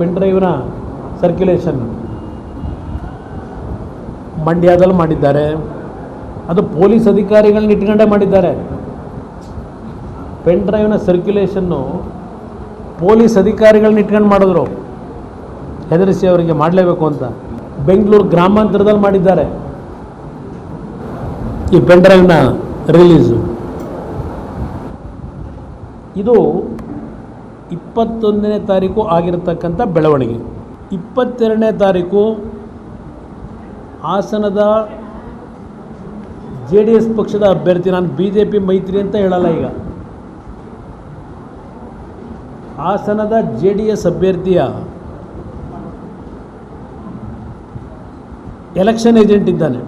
Pen ಡ್ರೈವ್ನ circulation ಮಂಡ್ಯದಲ್ಲಿ ಮಾಡಿದ್ದಾರೆ. ಅದು ಪೊಲೀಸ್ ಅಧಿಕಾರಿಗಳನ್ನ ಇಟ್ಕೊಂಡೇ ಮಾಡಿದ್ದಾರೆ. ಪೆನ್ ಡ್ರೈವ್ನ ಸರ್ಕ್ಯುಲೇಷನ್ನು ಪೊಲೀಸ್ ಅಧಿಕಾರಿಗಳನ್ನ ಇಟ್ಕೊಂಡು ಮಾಡಿದ್ರು. ಹೆದರಿಸಿ ಅವರಿಗೆ ಮಾಡಲೇಬೇಕು ಅಂತ ಬೆಂಗಳೂರು ಗ್ರಾಮಾಂತರದಲ್ಲಿ ಮಾಡಿದ್ದಾರೆ. ಈ ಪೆನ್ ಡ್ರೈವ್ನ ರಿಲೀಸು ಇದು ಇಪ್ಪತ್ತೊಂದನೇ ತಾರೀಕು ಆಗಿರತಕ್ಕಂಥ ಬೆಳವಣಿಗೆ. ಇಪ್ಪತ್ತೆರಡನೇ ತಾರೀಕು ಹಾಸನದ ಜೆ ಡಿ ಎಸ್ ಪಕ್ಷದ ಅಭ್ಯರ್ಥಿ ನಾನು ಬಿ ಜೆ ಪಿ ಮೈತ್ರಿ ಅಂತ ಹೇಳಲ್ಲ ಈಗ. ಹಾಸನದ ಜೆ ಡಿ ಎಸ್ ಅಭ್ಯರ್ಥಿಯ ಎಲೆಕ್ಷನ್ ಏಜೆಂಟ್ ಇದ್ದಾನೆ.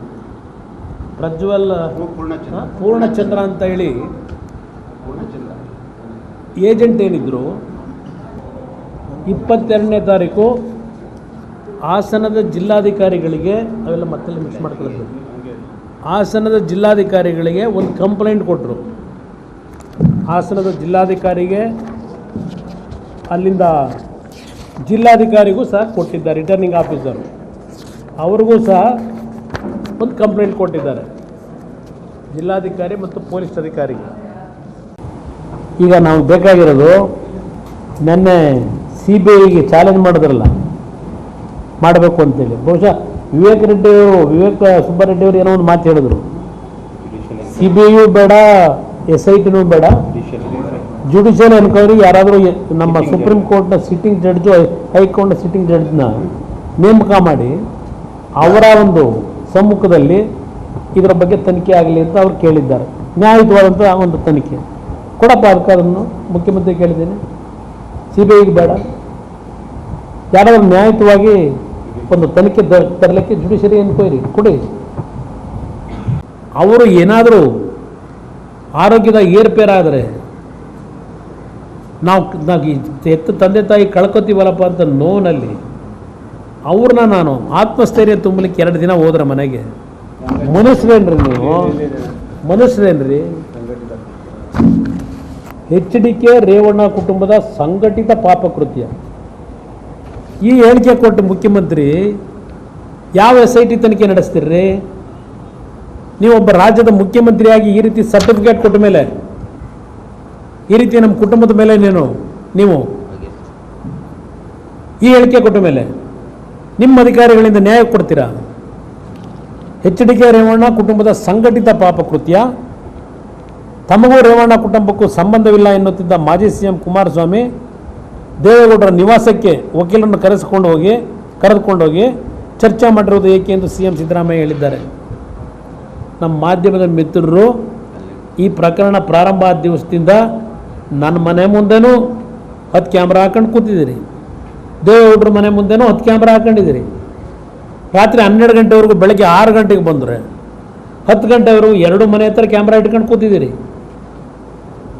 ಪ್ರಜ್ವಲ್ ಪೂರ್ಣಚಂದ್ರ. ಪೂರ್ಣಚಂದ್ರ ಅಂತ ಹೇಳಿ. ಪೂರ್ಣಚಂದ್ರ. ಏಜೆಂಟ್ ಏನಿದ್ರು, ಇಪ್ಪತ್ತೆರಡನೇ ತಾರೀಕು ಹಾಸನದ ಜಿಲ್ಲಾಧಿಕಾರಿಗಳಿಗೆ ಅವೆಲ್ಲ ಮತ್ತೆ ಮಿಕ್ಸ್ ಮಾಡ್ಕೊಳ್ಳೋದು. ಹಾಸನದ ಜಿಲ್ಲಾಧಿಕಾರಿಗಳಿಗೆ ಒಂದು ಕಂಪ್ಲೇಂಟ್ ಕೊಟ್ಟರು ಹಾಸನದ ಜಿಲ್ಲಾಧಿಕಾರಿಗೆ ಅಲ್ಲಿಂದ ಜಿಲ್ಲಾಧಿಕಾರಿಗೂ ಸಹ ಕೊಟ್ಟಿದ್ದಾರೆ ರಿಟರ್ನಿಂಗ್ ಆಫೀಸರು ಅವ್ರಿಗೂ ಸಹ ಒಂದು ಕಂಪ್ಲೇಂಟ್ ಕೊಟ್ಟಿದ್ದಾರೆ. ಜಿಲ್ಲಾಧಿಕಾರಿ ಮತ್ತು ಪೊಲೀಸ್ ಅಧಿಕಾರಿಗೆ. ಈಗ ನಾವು ಬೇಕಾಗಿರೋದು ನೆನ್ನೆ ಸಿ ಬಿ ಐಗೆ ಚಾಲೆಂಜ್ ಮಾಡಿದ್ರಲ್ಲ, ಮಾಡಬೇಕು ಅಂತೇಳಿ. ಬಹುಶಃ ವಿವೇಕ್ ರೆಡ್ಡಿ ಅವರು, ವಿವೇಕ್ ಸುಬ್ಬಾರೆಡ್ಡಿ ಅವರು ಏನೋ ಒಂದು ಮಾತು ಹೇಳಿದ್ರು. ಸಿ ಬಿ ಐಯು ಬೇಡ. ಎಸ್ ಐ ಟಿನೂ ಬೇಡ ಜುಡಿಷಿಯಲ್ ಎನ್ಕ್ವೈರಿ ಯಾರಾದರೂ ನಮ್ಮ ಸುಪ್ರೀಂ ಕೋರ್ಟ್ನ ಸಿಟ್ಟಿಂಗ್ ಜಡ್ಜು ಹೈಕೋರ್ಟ್ನ ಸಿಟ್ಟಿಂಗ್ ಜಡ್ಜ್ನ ನೇಮಕ ಮಾಡಿ, ಅವರ ಒಂದು ಸಮ್ಮುಖದಲ್ಲಿ ಇದರ ಬಗ್ಗೆ ತನಿಖೆ ಆಗಲಿ ಅಂತ ಅವ್ರು ಕೇಳಿದ್ದಾರೆ. ನ್ಯಾಯಯುತವಾದಂಥ ಒಂದು ತನಿಖೆ. ಕೊಡಪ್ಪ ಅದಕ್ಕೆ ಅದನ್ನು ಮುಖ್ಯಮಂತ್ರಿ ಕೇಳಿದ್ದೇನೆ. ಸಿ ಬಿ ಐಗೆ ಬೇಡ. ಯಾರಾದರೂ ನ್ಯಾಯಯುತವಾಗಿ ಒಂದು ತನಿಖೆ ತರಲಿಕ್ಕೆ ಜುಡಿಷರಿ ಎನ್ಕ್ವೈರಿ ಕೊಡಿ. ಅವರು ಏನಾದರೂ ಆರೋಗ್ಯದ ಏರ್ಪೇರಾದರೆ ನಾವು ನಾವು ಎತ್ತು ತಂದೆ ತಾಯಿ ಕಳ್ಕೊತೀವಲ್ಲಪ್ಪ ಅಂತ ನೋವಿನಲ್ಲಿ ಅವ್ರನ್ನ ನಾನು ಆತ್ಮಸ್ಥೈರ್ಯ ತುಂಬಲಿಕ್ಕೆ ಎರಡು ದಿನ ಹೋದ್ರೆ ಮನೆಗೆ. ಮನುಷ್ಯರೇನ್ರಿ ನೀವು? ಮನುಷ್ಯರೇನ್ರಿ? ಎಚ್ ಡಿ ಕೆ ರೇವಣ್ಣ ಕುಟುಂಬದ ಸಂಘಟಿತ ಪಾಪಕೃತ್ಯ. ಈ ಹೇಳಿಕೆ ಕೊಟ್ಟು ಮುಖ್ಯಮಂತ್ರಿ, ಯಾವ ಎಸ್ ಐ ಟಿ ತನಿಖೆ ನಡೆಸ್ತೀರ್ರಿ? ನೀವೊಬ್ಬ ರಾಜ್ಯದ ಮುಖ್ಯಮಂತ್ರಿಯಾಗಿ ಈ ರೀತಿ ಸರ್ಟಿಫಿಕೇಟ್ ಕೊಟ್ಟ ಮೇಲೆ, ಈ ರೀತಿ ನಮ್ಮ ಕುಟುಂಬದ ಮೇಲೆ ನೀನು, ನೀವು ಈ ಹೇಳಿಕೆ ಕೊಟ್ಟ ಮೇಲೆ ನಿಮ್ಮ ಅಧಿಕಾರಿಗಳಿಂದ ನ್ಯಾಯ ಕೊಡ್ತೀರಾ? ಎಚ್ ಡಿ ಕೆ ರೇವಣ್ಣ ಕುಟುಂಬದ ಸಂಘಟಿತ ಪಾಪಕೃತ್ಯ ತಮಗೂ ರೇವಣ್ಣ ಕುಟುಂಬಕ್ಕೂ ಸಂಬಂಧವಿಲ್ಲ ಎನ್ನುತ್ತಿದ್ದ ಮಾಜಿ ಸಿಎಂ ಕುಮಾರಸ್ವಾಮಿ ದೇವೇಗೌಡರ ನಿವಾಸಕ್ಕೆ ವಕೀಲರನ್ನು ಕರೆಸಿಕೊಂಡು ಹೋಗಿ, ಕರೆದುಕೊಂಡು ಹೋಗಿ ಚರ್ಚೆ ಮಾಡಿರುವುದು ಏಕೆ ಎಂದು ಸಿ ಎಂ ಸಿದ್ದರಾಮಯ್ಯ ಹೇಳಿದ್ದಾರೆ. ನಮ್ಮ ಮಾಧ್ಯಮದ ಮಿತ್ರರು ಈ ಪ್ರಕರಣ ಪ್ರಾರಂಭ ಆದ ದಿವಸದಿಂದ ನನ್ನ ಮನೆ ಮುಂದೆನೂ ಹತ್ತು ಕ್ಯಾಮ್ರಾ ಹಾಕೊಂಡು ಕೂತಿದ್ದೀರಿ. ದೇವೇಗೌಡರ ಮನೆ ಮುಂದೆನೂ ಹತ್ತು ಕ್ಯಾಮ್ರಾ ಹಾಕೊಂಡಿದ್ದೀರಿ. ರಾತ್ರಿ ಹನ್ನೆರಡು ಗಂಟೆವರೆಗೂ ಬೆಳಗ್ಗೆ ಆರು ಗಂಟೆಗೆ ಬಂದರೆ ಹತ್ತು ಗಂಟೆವರೆಗೂ ಎರಡು ಮನೆ ಹತ್ರ ಕ್ಯಾಮ್ರಾ ಇಟ್ಕೊಂಡು ಕೂತಿದ್ದೀರಿ.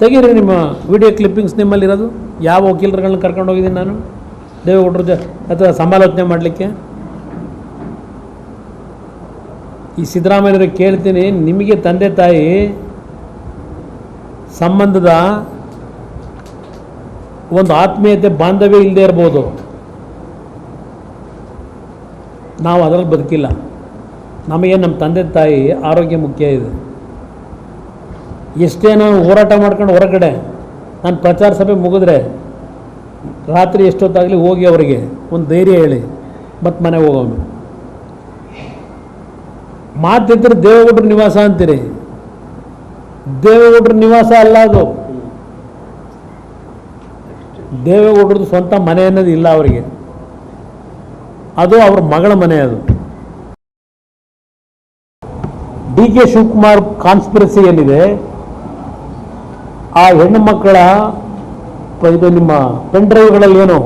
ತೆಗೀರಿ ನಿಮ್ಮ ವಿಡಿಯೋ ಕ್ಲಿಪ್ಪಿಂಗ್ಸ್ ನಿಮ್ಮಲ್ಲಿರೋದು. ಯಾವ ವಕೀಲರುಗಳನ್ನ ಕರ್ಕೊಂಡು ಹೋಗಿದ್ದೀನಿ ನಾನು? ದೇವೇಗೌಡರ ಜ ಅಥವಾ ಸಮಾಲೋಚನೆ ಮಾಡಲಿಕ್ಕೆ? ಈ ಸಿದ್ದರಾಮಯ್ಯವ್ರಿಗೆ ಕೇಳ್ತೀನಿ, ನಿಮಗೆ ತಂದೆ ತಾಯಿ ಸಂಬಂಧದ ಒಂದು ಆತ್ಮೀಯತೆ, ಬಾಂಧವ್ಯ ಇಲ್ಲದೆ ಇರ್ಬೋದು. ನಾವು ಅದರಲ್ಲಿ ಬದುಕಿಲ್ಲ. ನಮಗೆ ನಮ್ಮ ತಂದೆ ತಾಯಿ ಆರೋಗ್ಯ ಮುಖ್ಯ ಇದೆ. ಎಷ್ಟೇ ನಾನು ಹೋರಾಟ ಮಾಡ್ಕೊಂಡು ಹೊರಗಡೆ ನಾನು ಪ್ರಚಾರ ಸಭೆ ಮುಗಿದ್ರೆ ರಾತ್ರಿ ಎಷ್ಟೊತ್ತಾಗಲಿ ಹೋಗಿ ಅವರಿಗೆ ಒಂದು ಧೈರ್ಯ ಹೇಳಿ, ಮತ್ತು ಮನೆಗೆ ಹೋಗೋನು. ಮಾತಿದ್ರೆ ದೇವಗುಡ್ರ ನಿವಾಸ ಅಂತೀರಿ. ದೇವೇಗೌಡ್ರ ನಿವಾಸ ಅಲ್ಲ ಅದು. ದೇವೇಗೌಡ್ರದ್ದು ಸ್ವಂತ ಮನೆ ಅನ್ನೋದು ಇಲ್ಲ ಅವರಿಗೆ. ಅದು ಅವ್ರ ಮಗಳ ಮನೆ ಅದು. ಡಿ ಕೆ ಶಿವಕುಮಾರ್ ಕಾನ್ಸ್ಪಿರಸಿ ಏನಿದೆ ಆ ಹೆಣ್ಣು ಮಕ್ಕಳ ಇದು ನಿಮ್ಮ ಪೆನ್ ಡ್ರೈವ್ಗಳಲ್ಲಿ ಏನು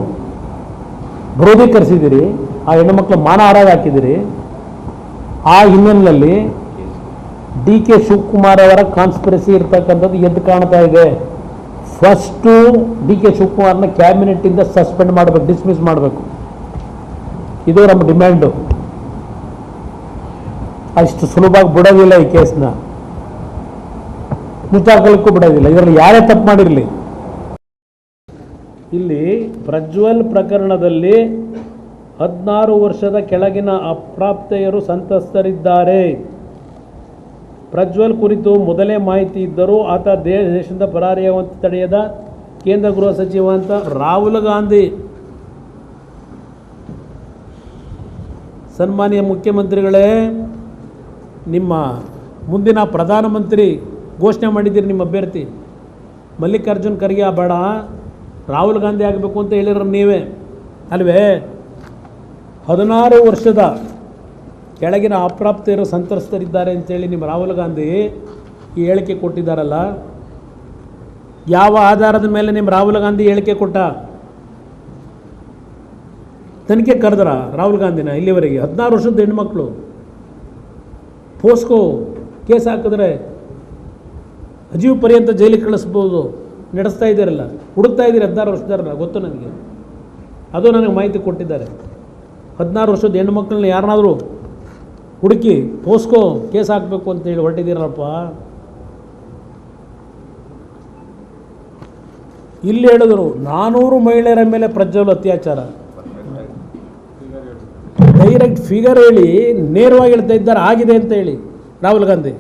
ಕ್ರೋಢೀಕರಿಸಿದ್ದೀರಿ ಆ ಹೆಣ್ಣು ಮಕ್ಕಳ ಮಾನಹಾರ ಹಾಕಿದ್ದೀರಿ ಆ ಹಿನ್ನೆಲೆಯಲ್ಲಿ ಡಿ ಕೆ ಶಿವಕುಮಾರ್ ಅವರ ಕಾನ್ಸ್ಪಿರಸಿ ಇರ್ತಕ್ಕಂಥದ್ದು ಎದ್ದು ಕಾಣ್ತಾ ಇದೆ. ಫಸ್ಟು ಡಿ ಕೆ ಶಿವಕುಮಾರ್ನ ಕ್ಯಾಬಿನೆಟ್ಟಿಂದ ಸಸ್ಪೆಂಡ್ ಮಾಡಬೇಕು ಡಿಸ್ಮಿಸ್ ಮಾಡಬೇಕು. ಇದು ನಮ್ಮ ಡಿಮ್ಯಾಂಡು ಅಷ್ಟು ಸುಲಭವಾಗಿ ಬಿಡೋದಿಲ್ಲ ಈ ಕೇಸ್ನ ಮುಚ್ಚಾಕಲಿಕ್ಕೂ ಬಿಡೋದಿಲ್ಲ. ಇದರಲ್ಲಿ ಯಾರೇ ತಪ್ಪು ಮಾಡಿರಲಿ. ಇಲ್ಲಿ ಪ್ರಜ್ವಲ್ ಪ್ರಕರಣದಲ್ಲಿ ಹದಿನಾರು ವರ್ಷದ ಕೆಳಗಿನ ಅಪ್ರಾಪ್ತೆಯರು ಸಂತ್ರಸ್ತರಿದ್ದಾರೆ. ಪ್ರಜ್ವಲ್ ಕುರಿತು ಮೊದಲೇ ಮಾಹಿತಿ ಇದ್ದರೂ ಆತ ದೇಶದಿಂದ ಪರಾರಿಯಾಗುವಂತೆ ತಡೆಯದ ಕೇಂದ್ರ ಗೃಹ ಸಚಿವ ಅಂತ ರಾಹುಲ್ ಗಾಂಧಿ. ಸನ್ಮಾನ್ಯ ಮುಖ್ಯಮಂತ್ರಿಗಳೇ, ನಿಮ್ಮ ಮುಂದಿನ ಪ್ರಧಾನಮಂತ್ರಿ ಘೋಷಣೆ ಮಾಡಿದ್ದೀರಿ ನಿಮ್ಮ ಅಭ್ಯರ್ಥಿ. ಮಲ್ಲಿಕಾರ್ಜುನ್ ಖರ್ಗೆ ಬೇಡ. ರಾಹುಲ್ ಗಾಂಧಿ ಆಗಬೇಕು ಅಂತ ಹೇಳಿರೋ ನೀವೇ. ಅಲ್ವೇ? ಹದಿನಾರು ವರ್ಷದ ಕೆಳಗಿನ ಅಪ್ರಾಪ್ತರು ಸಂತ್ರಸ್ತರಿದ್ದಾರೆ ಅಂತೇಳಿ ನಿಮ್ಮ ರಾಹುಲ್ ಗಾಂಧಿ ಈ ಹೇಳಿಕೆ ಕೊಟ್ಟಿದ್ದಾರಲ್ಲ. ಯಾವ ಆಧಾರದ ಮೇಲೆ ನಿಮ್ಮ ರಾಹುಲ್ ಗಾಂಧಿ ಹೇಳಿಕೆ ಕೊಟ್ಟ? ತನಿಖೆ ಕರೆದ್ರ ರಾಹುಲ್ ಗಾಂಧಿನ ಇಲ್ಲಿವರೆಗೆ. ಹದಿನಾರು ವರ್ಷದ ಹೆಣ್ಮಕ್ಳು ಪೋಸ್ಕೋ ಕೇಸ್ ಹಾಕಿದ್ರೆ ಅಜೀವ ಪರ್ಯಂತ ಜೈಲಿಗೆ ಕಳಿಸ್ಬೋದು. ನಡೆಸ್ತಾ ಇದ್ದೀರಲ್ಲ. ಹುಡುಕ್ತಾ ಇದ್ದೀರಿ ಹದಿನಾರು ವರ್ಷದಾರಲ್ಲ ಗೊತ್ತು ನನಗೆ? ಅದು ನನಗೆ ಮಾಹಿತಿ ಕೊಟ್ಟಿದ್ದಾರೆ. ಹದಿನಾರು ವರ್ಷದ ಹೆಣ್ಣು ಮಕ್ಕಳನ್ನ ಯಾರನ್ನಾದರೂ ಹುಡುಕಿ ಪೋಸ್ಕೋ ಕೇಸ್ ಹಾಕಬೇಕು ಅಂತೇಳಿ ಹೊರಟಿದ್ದೀರಲ್ಲಪ್ಪ. ಇಲ್ಲಿ ಹೇಳಿದ್ರು, ನಾನೂರು ಮಹಿಳೆಯರ ಮೇಲೆ ಪ್ರಜ್ವಲ್ ಅತ್ಯಾಚಾರ. ಡೈರೆಕ್ಟ್ ಫಿಗರ್ ಹೇಳಿ ನೇರವಾಗಿ ಹೇಳ್ತಾ ಇದ್ದಾರೆ, ಆಗಿದೆ ಅಂತ ಹೇಳಿ. ರಾಹುಲ್ ಗಾಂಧಿ.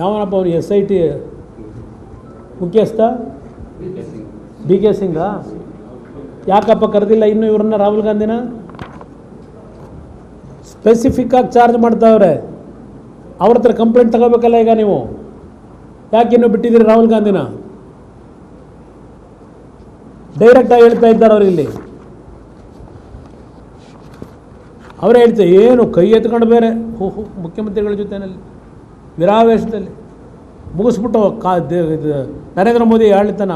ಯಾವನಪ್ಪ ಅವರು ಎಸ್ ಐ ಟಿ ಮುಖ್ಯಸ್ಥ? ಡಿ ಕೆ ಸಿಂಗಾ ಯಾಕಪ್ಪ ಕರೆದಿಲ್ಲ ಇನ್ನು ಇವ್ರನ್ನ ರಾಹುಲ್ ಗಾಂಧಿನ? ಸ್ಪೆಸಿಫಿಕ್ ಆಗಿ ಚಾರ್ಜ್ ಮಾಡ್ತಾವ್ರೆ. ಅವ್ರ ಹತ್ರ ಕಂಪ್ಲೇಂಟ್ ತಗೋಬೇಕಲ್ಲ ಈಗ ನೀವು. ಯಾಕೆ ಇನ್ನೂ ಬಿಟ್ಟಿದ್ದೀರಿ ರಾಹುಲ್ ಗಾಂಧಿನ? ಡೈರೆಕ್ಟಾಗಿ ಹೇಳ್ತಾ ಇದ್ದಾರೆ ಅವ್ರು ಇಲ್ಲಿ. ಅವರೇ ಹೇಳ್ತಾರೆ, ಏನು ಕೈ ಎತ್ಕೊಂಡು ಬೇರೆ. ಹೋ ಹೋ, ಮುಖ್ಯಮಂತ್ರಿಗಳ ಜೊತೆಯಲ್ಲಿ ವಿರಾವೇಶದಲ್ಲಿ ಮುಗಿಸ್ಬಿಟ್ಟು ಕಾ ದೇ- ಇದು ನರೇಂದ್ರ ಮೋದಿ ಆಳ್ತನ